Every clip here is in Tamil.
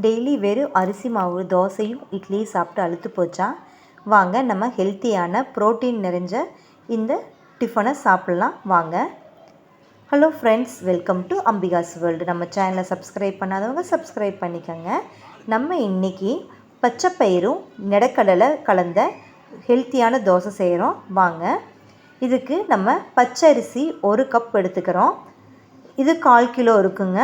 டெய்லி வெறும் அரிசி மாவு தோசையும் இட்லியும் சாப்பிட்டு அழுத்து போச்சா? வாங்க நம்ம ஹெல்த்தியான புரோட்டீன் நிறைஞ்ச இந்த டிஃபனை சாப்பிட்லாம். வாங்க. Hello friends welcome to Ambika's world நம்ம சேனலை சப்ஸ்கிரைப் பண்ணாதவங்க சப்ஸ்கிரைப் பண்ணிக்கோங்க. நம்ம இன்றைக்கி பச்சைப்பயிரும் நெடக்கடலை கலந்த ஹெல்த்தியான தோசை செய்கிறோம் வாங்க. இதுக்கு நம்ம பச்சரிசி ஒரு கப் எடுத்துக்கிறோம். இது கால் கிலோ இருக்குங்க.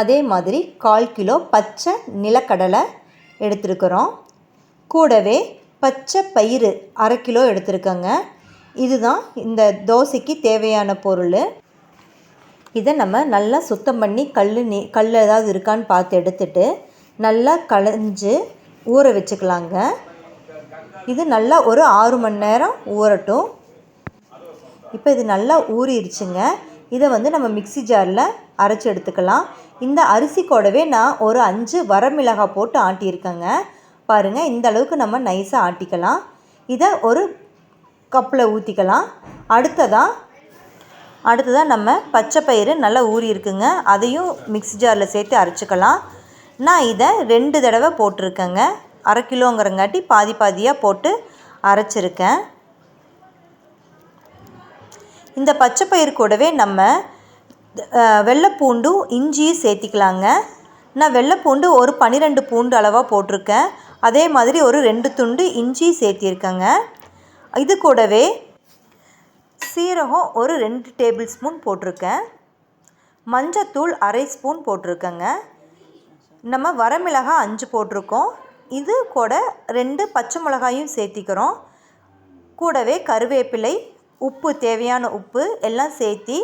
அதே மாதிரி கால் கிலோ பச்சை நிலக்கடலை எடுத்துருக்குறோம். கூடவே பச்சை பயிறு அரை கிலோ எடுத்துருக்கோங்க. இதுதான் இந்த தோசைக்கு தேவையான பொருள். இதை நம்ம நல்லா சுத்தம் பண்ணி கல் நீ கல் ஏதாவது இருக்கான்னு பார்த்து எடுத்துட்டு நல்லா களைஞ்சு ஊற வச்சுக்கலாங்க. இது நல்லா ஒரு ஆறு மணி நேரம் ஊறட்டும். இப்போ இது நல்லா ஊறிடுச்சுங்க இதை வந்து நம்ம மிக்சி ஜாரில் அரைச்சி எடுத்துக்கலாம். இந்த அரிசி கூடவே நான் ஒரு அஞ்சு வரமிளகாய் போட்டு ஆட்டியிருக்கேங்க. பாருங்கள் இந்த அளவுக்கு நம்ம நைஸாக ஆட்டிக்கலாம். இதை ஒரு கப்பில் ஊற்றிக்கலாம் அடுத்ததாக அடுத்ததாக நம்ம பச்சை பயிறு நல்லா ஊறி இருக்குங்க. அதையும் மிக்ஸி ஜாரில் சேர்த்து அரைச்சிக்கலாம். நான் இதை ரெண்டு தடவை போட்டிருக்கேங்க. அரை கிலோங்கிறங்காட்டி பாதி பாதியாக போட்டு அரைச்சிருக்கேன். இந்த பச்சை பயிறு கூடவே நம்ம வெள்ளைப்பூண்டும் இஞ்சியும் சேர்த்திக்கலாங்க. நான் வெள்ளைப்பூண்டு ஒரு பன்னிரெண்டு பூண்டு அளவாக போட்டிருக்கேன். அதே மாதிரி ஒரு ரெண்டு துண்டு இஞ்சி சேர்த்திருக்கேங்க. இது கூடவே சீரகம் ஒரு ரெண்டு டேபிள் ஸ்பூன் போட்டிருக்கேன். மஞ்சத்தூள் அரை ஸ்பூன் போட்டிருக்கேங்க. நம்ம வரமிளகாய் அஞ்சு போட்டிருக்கோம். இது கூட ரெண்டு பச்சை மிளகாயும் சேர்த்திக்கிறோம். கூடவே கருவேப்பிலை உப்பு தேவையான உப்பு எல்லாம் சேர்த்தி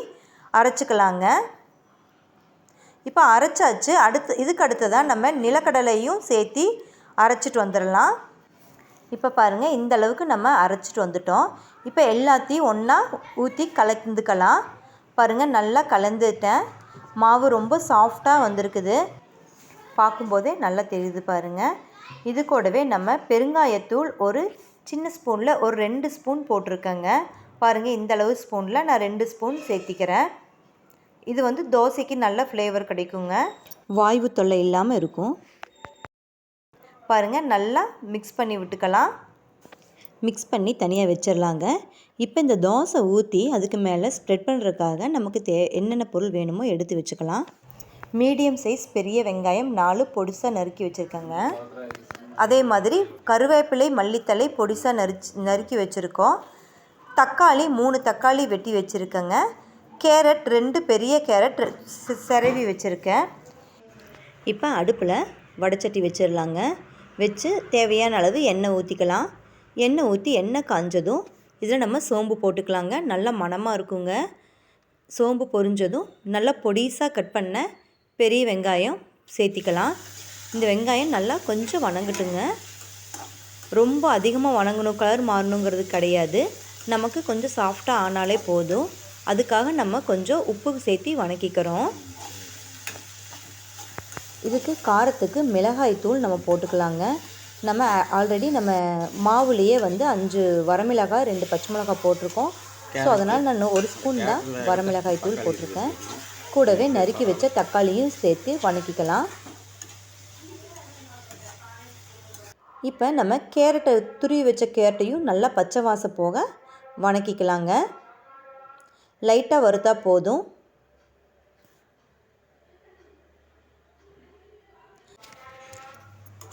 அரைச்சிக்கலாங்க. இப்போ அரைச்சாச்சு. அடுத்து இதுக்கு அடுத்ததாக நம்ம நிலக்கடலையும் சேர்த்தி அரைச்சிட்டு வந்துடலாம். இப்போ பாருங்கள் இந்த அளவுக்கு நம்ம அரைச்சிட்டு வந்துட்டோம். இப்போ எல்லாத்தையும் ஒன்றா ஊற்றி கலந்துக்கலாம். பாருங்கள் நல்லா கலந்துட்டேன். மாவு ரொம்ப சாஃப்டாக வந்திருக்குது. பார்க்கும்போதே நல்லா தெரியுது பாருங்கள் இது கூடவே நம்ம பெருங்காயத்தூள் ஒரு சின்ன ஸ்பூனில் ஒரு ரெண்டு ஸ்பூன் போட்டிருக்கேங்க. பாருங்கள் இந்த அளவு ஸ்பூனில் நான் ரெண்டு ஸ்பூன் சேர்த்திக்கிறேன். இது வந்து தோசைக்கு நல்ல ஃப்ளேவர் கிடைக்குங்க. வாய்வு தொல்லை இல்லாமல் இருக்கும். பாருங்கள் நல்லா மிக்ஸ் பண்ணி விட்டுக்கலாம். மிக்ஸ் பண்ணி தனியாக வச்சிடலாங்க இப்போ இந்த தோசை ஊற்றி அதுக்கு மேலே ஸ்ப்ரெட் பண்ணுறதுக்காக நமக்கு தே என்னென்ன பொருள் வேணுமோ எடுத்து வச்சுக்கலாம். மீடியம் சைஸ் பெரிய வெங்காயம் நாலு பொடிசாக நறுக்கி வச்சுருக்கேங்க. அதே மாதிரி கருவேப்பிலை மல்லித்தலை பொடிசாக நறுச்சி நறுக்கி வச்சுருக்கோம். தக்காளி மூணு தக்காளி வெட்டி வச்சுருக்கேங்க. கேரட் ரெண்டு பெரிய கேரட் சிரவி வச்சுருக்கேன். இப்போ அடுப்பில் வடைச்சட்டி வச்சிடலாங்க வச்சு தேவையான அளவு எண்ணெய் ஊற்றிக்கலாம் எண்ணெய் ஊற்றி எண்ணெய் காஞ்சதும் இதில் நம்ம சோம்பு போட்டுக்கலாங்க. நல்ல மணமாக இருக்குங்க. சோம்பு பொரிஞ்சதும் நல்லா பொடிசாக கட் பண்ண பெரிய வெங்காயம் சேர்த்திக்கலாம். இந்த வெங்காயம் நல்லா கொஞ்சம் வணங்கட்டுங்க. ரொம்ப அதிகமாக வணங்கணும் கலர் மாறணுங்கிறது கிடையாது. நமக்கு கொஞ்சம் சாஃப்டாக ஆனாலே போதும். அதுக்காக நம்ம கொஞ்சம் உப்பு சேர்த்தி வணக்கிக்கிறோம். இதுக்கு காரத்துக்கு மிளகாய் தூள் நம்ம போட்டுக்கலாங்க. நம்ம ஆல்ரெடி நம்ம மாவுலேயே வந்து அஞ்சு வரமிளகாய் ரெண்டு பச்சை மிளகாய் போட்டிருக்கோம். ஸோ அதனால் நான் ஒரு ஸ்பூன் தான் வரமிளகாய் தூள் போட்டிருக்கேன். கூடவே நறுக்கி வச்ச தக்காளியும் சேர்த்து வணக்கிக்கலாம். இப்போ நம்ம கேரட்டை துருவி வச்ச கேரட்டையும் நல்லா பச்சை வாசம் போக வணக்கிக்கலாங்க. லைட்டாக வறுத்தா போதும்.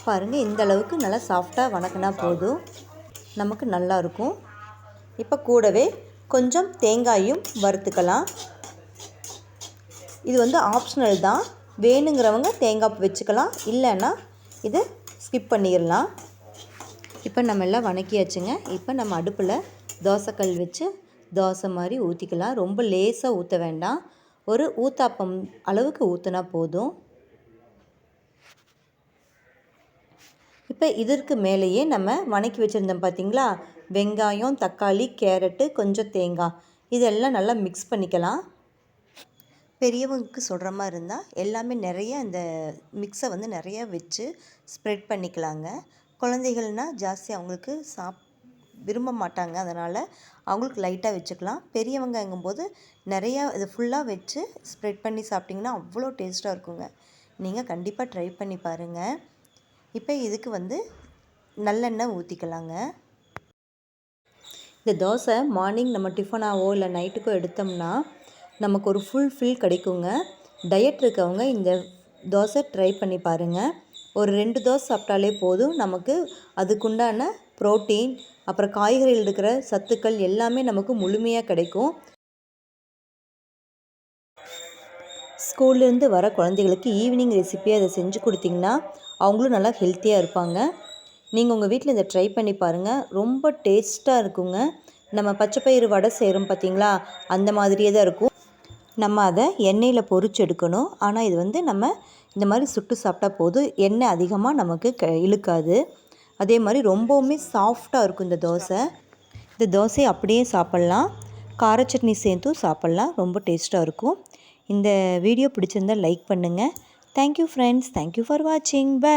பாருங்கள் இந்த அளவுக்கு நல்லா சாஃப்டாக வணக்கினா போதும். நமக்கு நல்லாயிருக்கும் இப்போ கூடவே கொஞ்சம் தேங்காயும் வறுத்துக்கலாம். இது வந்து ஆப்ஷனல் தான். வேணுங்கிறவங்க தேங்காய் வச்சுக்கலாம். இல்லைன்னா இது ஸ்கிப் பண்ணிடலாம் இப்போ நம்ம எல்லாம் வணக்கியாச்சுங்க. இப்போ நம்ம அடுப்பில் தோசைக்கல் வச்சு தோசை மாதிரி ஊற்றிக்கலாம் ரொம்ப லேசாக ஊற்ற வேண்டாம். ஒரு ஊத்தாப்பம் அளவுக்கு ஊற்றினா போதும். இப்போ இதற்கு மேலேயே நம்ம வணக்கி வச்சுருந்தோம் பார்த்திங்களா? வெங்காயம் தக்காளி கேரட்டு கொஞ்சம் தேங்காய். இதெல்லாம் நல்லா மிக்ஸ் பண்ணிக்கலாம். பெரியவங்களுக்கு சொல்கிற மாதிரி இருந்தால் எல்லாமே நிறைய அந்த மிக்ஸை வந்து நிறையா வச்சு ஸ்ப்ரெட் பண்ணிக்கலாங்க. குழந்தைகள்னால் ஜாஸ்தி அவங்களுக்கு சாப் விரும்ப மாட்டாங்க. அதனால் அவங்களுக்கு லைட்டாக வச்சுக்கலாம். பெரியவங்கங்கும்போது நிறையா இது ஃபுல்லாக வச்சு ஸ்ப்ரெட் பண்ணி சாப்பிட்டிங்கன்னா அவ்வளோ டேஸ்ட்டாக இருக்குங்க. நீங்கள் கண்டிப்பாக ட்ரை பண்ணி பாருங்கள் இப்போ இதுக்கு வந்து நல்லெண்ணெய் ஊற்றிக்கலாங்க இந்த தோசை மார்னிங் நம்ம டிஃபனாவோ இல்லை நைட்டுக்கோ எடுத்தோம்னா நமக்கு ஒரு ஃபுல் ஃபில் கிடைக்குங்க. டயட் இருக்கவங்க இந்த தோசை ட்ரை பண்ணி பாருங்கள் ஒரு ரெண்டு தோசை சாப்பிட்டாலே போதும். நமக்கு அதுக்குண்டான புரோட்டீன் அப்புறம் காய்கறியில் இருக்கிற சத்துக்கள் எல்லாமே நமக்கு முழுமையாக கிடைக்கும். ஸ்கூல்லேருந்து வர குழந்தைகளுக்கு ஈவினிங் ரெசிபி அதை செஞ்சு கொடுத்தீங்கன்னா அவங்களும் நல்லா ஹெல்த்தியாக இருப்பாங்க. நீங்கள் உங்கள் வீட்டில் இதை ட்ரை பண்ணி பாருங்கள் ரொம்ப டேஸ்ட்டாக இருக்குங்க. நம்ம பச்சை பயிறு வடை செய்கிறோம் பார்த்தீங்களா அந்த மாதிரியே தான் இருக்கும். நம்ம அதை எண்ணெயில் பொரிச்சு எடுக்கணும். ஆனால் இது வந்து நம்ம இந்த மாதிரி சுட்டு சாப்பிட்டா போதும். எண்ணெய் அதிகமாக நமக்கு க இழுக்காது. அதே மாதிரி ரொம்பவுமே சாஃப்டாக இருக்கும் இந்த தோசை. இந்த தோசையை அப்படியே சாப்பிட்லாம். கார சட்னி சேர்த்தும் சாப்பிட்லாம். ரொம்ப டேஸ்ட்டாக இருக்கும். இந்த வீடியோ பிடிச்சிருந்தால் லைக் பண்ணுங்கள் thank you friends thank you for வாட்சிங் பை